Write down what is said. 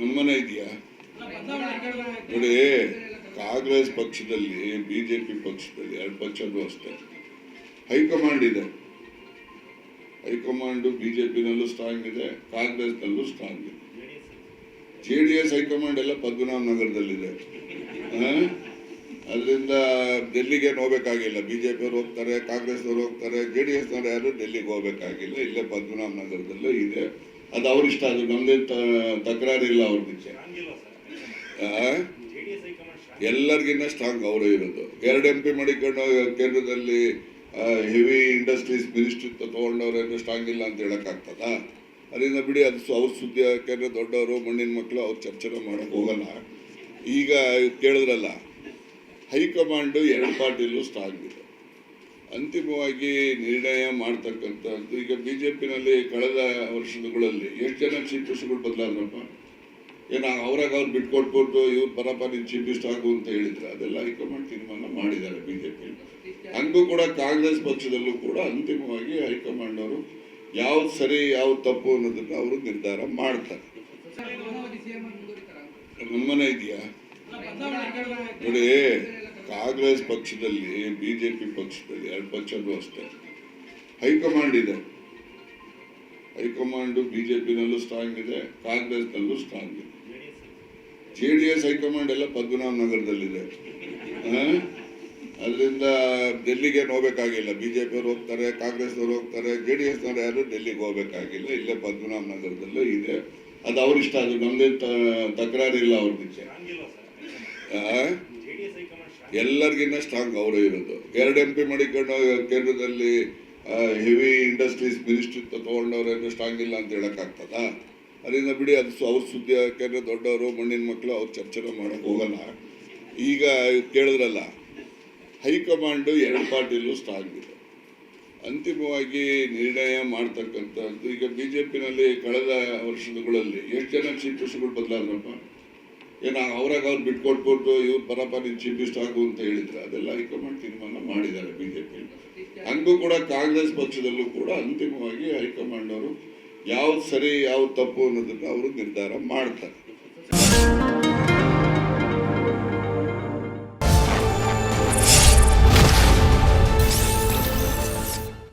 ನಮ್ಮನೆ ಇದೆಯಾ? ನೋಡಿ, ಕಾಂಗ್ರೆಸ್ ಪಕ್ಷದಲ್ಲಿ, ಬಿಜೆಪಿ ಪಕ್ಷದಲ್ಲಿ, ಎರಡು ಪಕ್ಷಗಳು ಅಷ್ಟೇ. ಹೈಕಮಾಂಡ್ ಇದೆ. ಹೈಕಮಾಂಡ್ ಬಿಜೆಪಿನಲ್ಲೂ ಸ್ಟ್ರಾಂಗ್ ಇದೆ, ಕಾಂಗ್ರೆಸ್ನಲ್ಲೂ ಸ್ಟ್ರಾಂಗ್ ಇದೆ. J D S high command ಎಲ್ಲ ಪದ್ಮನಾಭ ನಗರದಲ್ಲಿದೆ. ಅಲ್ಲಿಂದ ಡೆಲ್ಲಿಗೆ ಹೋಗ್ಬೇಕಾಗಿಲ್ಲ ಬಿಜೆಪಿಯವ್ರು ಹೋಗ್ತಾರೆ, ಕಾಂಗ್ರೆಸ್ನವ್ರು ಹೋಗ್ತಾರೆ, ಜೆ ಡಿ ಎಸ್ನವ್ರು ಯಾರು ಡೆಲ್ಲಿಗೆ ಹೋಗ್ಬೇಕಾಗಿಲ್ಲ. ಇಲ್ಲೇ ಪದ್ಮನಾಭ ನಗರದಲ್ಲೇ ಇದೆ. ಅದು ಅವ್ರ ಇಷ್ಟ, ಅದು ನಮ್ದೇನು ತಕರಾರಿಲ್ಲ ಅವ್ರ ಆ? ಎಲ್ಲರಿಗಿನ್ನ ಸ್ಟ್ರಾಂಗ್ ಅವರೇ ಇರೋದು. ಎರಡು ಎಂ ಪಿ ಮಾಡಿಕೊಂಡು ಕೇಂದ್ರದಲ್ಲಿ ಹೆವಿ ಇಂಡಸ್ಟ್ರೀಸ್ ಮಿನಿಸ್ಟ್ರಿ ತಗೊಂಡವ್ರೇನು ಸ್ಟ್ರಾಂಗ್ ಇಲ್ಲ ಅಂತ ಹೇಳಕ್ಕಾಗ್ತದ ಅದರಿಂದ ಬಿಡಿ, ಅದು ಅವ್ರ ಸುದ್ದಿ, ಯಾಕೆಂದ್ರೆ ದೊಡ್ಡವರು, ಮಣ್ಣಿನ ಮಕ್ಕಳು, ಅವ್ರು ಚರ್ಚೆ ಮಾಡಕ್ ಹೋಗಲ್ಲ. ಈಗ ಕೇಳಿದ್ರಲ್ಲ, ಹೈಕಮಾಂಡು ಎರಡು ಪಾರ್ಟಿಲೂ ಸ್ಟ್ರಾಂಗ್ ಇದೆ. ಅಂತಿಮವಾಗಿ ನಿರ್ಣಯ ಮಾಡ್ತಕ್ಕಂಥದ್ದು ಈಗ ಬಿ ಜೆ ಪಿನಲ್ಲಿ ಕಳೆದ ವರ್ಷಗಳಲ್ಲಿ ಎಷ್ಟು ಜನ ಚೀಫ್ ಮಿನಿಸ್ಟರ್ಗಳು ಬದಲಾದ್ರಪ್ಪ? ಏನೋ ಅವ್ರಾಗ ಅವ್ರು ಬಿಟ್ಕೊಟ್ಬಿಟ್ಟು ಇವ್ರು ಬರಪ್ಪ ನೀನು ಚೀಫ್ ಮಿನಿಸ್ಟರ್ ಆಗು ಅಂತ ಹೇಳಿದ್ರೆ ಅದೆಲ್ಲ ಹೈಕಮಾಂಡ್ ತೀರ್ಮಾನ ಮಾಡಿದ್ದಾರೆ ಬಿ ಜೆ ಪಿ ಹಂಗೂ ಕೂಡ ಕಾಂಗ್ರೆಸ್ ಪಕ್ಷದಲ್ಲೂ ಕೂಡ ಅಂತಿಮವಾಗಿ ಹೈಕಮಾಂಡ್ ಅವರು ಯಾವ್ದು ಸರಿ ಯಾವ್ದು ತಪ್ಪು ಅನ್ನೋದನ್ನ ಅವರು ನಿರ್ಧಾರ ಮಾಡ್ತಾರೆ. ನಮ್ಮನೆ ಇದೆಯಾ? ನೋಡಿ ಕಾಂಗ್ರೆಸ್ ಪಕ್ಷದಲ್ಲಿ ಬಿಜೆಪಿ ಪಕ್ಷದಲ್ಲಿ, ಎರಡು ಪಕ್ಷನೂ ಅಷ್ಟೇ. ಹೈಕಮಾಂಡ್ ಇದೆ. ಹೈಕಮಾಂಡ್ ಬಿಜೆಪಿನಲ್ಲೂ ಸ್ಟ್ರಾಂಗ್ ಇದೆ, ಕಾಂಗ್ರೆಸ್ನಲ್ಲೂ ಸ್ಟ್ರಾಂಗ್ ಇದೆ. J D S high command ಎಲ್ಲ ಪದ್ಮನಾಭ ನಗರದಲ್ಲಿದೆ. ಅಲ್ಲಿಂದ ಡೆಲ್ಲಿಗೆ ಹೋಗ್ಬೇಕಾಗಿಲ್ಲ ಪಿಯವ್ರು ಹೋಗ್ತಾರೆ, ಕಾಂಗ್ರೆಸ್ನವ್ರು ಹೋಗ್ತಾರೆ ಜೆ ಡಿ ಎಸ್ನವ್ರು ಯಾರು ಡೆಲ್ಲಿಗೆ ಹೋಗ್ಬೇಕಾಗಿಲ್ಲ. ಇಲ್ಲೇ ಪದ್ಮನಾಭ ನಗರದಲ್ಲೂ ಇದೆ. ಅದು ಅವ್ರ ಇಷ್ಟ ಅದು ನಮ್ದೇನು ತಕರಾರಿಲ್ಲ ಅವ್ರದಕ್ಕೆ ಆ? ಎಲ್ಲರಿಗಿನ್ನ ಸ್ಟ್ರಾಂಗ್ ಅವರೇ ಇರೋದು. ಎರಡು ಎಂ ಪಿ ಮಾಡಿಕೊಂಡು ಕೇಂದ್ರದಲ್ಲಿ ಹೆವಿ ಇಂಡಸ್ಟ್ರೀಸ್ ಮಿನಿಸ್ಟ್ರಿ ತಗೊಂಡವ್ರೇನು ಸ್ಟ್ರಾಂಗ್ ಇಲ್ಲ ಅಂತ ಹೇಳಕ್ಕಾಗ್ತದ ಅದರಿಂದ ಬಿಡಿ, ಅದು ಅವ್ರ ಸುದ್ದಿ ಯಾಕೆಂದ್ರೆ ದೊಡ್ಡವರು, ಮಣ್ಣಿನ ಮಕ್ಕಳು ಅವ್ರು ಚರ್ಚೆ ಮಾಡಕ್ ಹೋಗಲ್ಲ. ಈಗ ಕೇಳಿದ್ರಲ್ಲ, ಹೈಕಮಾಂಡು ಎರಡು ಪಾರ್ಟಿಲೂ ಸ್ಟ್ರಾಂಗ್ ಇದೆ. ಅಂತಿಮವಾಗಿ ನಿರ್ಣಯ ಮಾಡ್ತಕ್ಕಂಥದ್ದು, ಈಗ ಬಿ ಜೆ ಪಿನಲ್ಲಿ ಕಳೆದ ವರ್ಷಗಳಲ್ಲಿ ಎಷ್ಟು ಜನ ಚೀಫ್ ಮಿನಿಸ್ಟರ್ಗಳು ಬದಲಾದ್ರಪ್ಪ. ಏನೋ ಅವ್ರಾಗ ಅವ್ರು ಬಿಟ್ಕೊಟ್ಬಿಟ್ಟು ಇವ್ರು ಬರಪ್ಪ ನೀನು ಚೀಫ್ ಮಿನಿಸ್ಟರ್ ಆಗು ಅಂತ ಹೇಳಿದ್ರೆ ಅದೆಲ್ಲ ಹೈಕಮಾಂಡ್ ತೀರ್ಮಾನ ಮಾಡಿದ್ದಾರೆ ಬಿಜೆಪಿ. ಹಂಗೂ ಕೂಡ ಕಾಂಗ್ರೆಸ್ ಪಕ್ಷದಲ್ಲೂ ಕೂಡ ಅಂತಿಮವಾಗಿ ಹೈಕಮಾಂಡ್ ಅವರು ಯಾವ್ದು ಸರಿ ಯಾವ್ದು ತಪ್ಪು ಅನ್ನೋದನ್ನು ಅವರು ನಿರ್ಧಾರ ಮಾಡ್ತಾರೆ.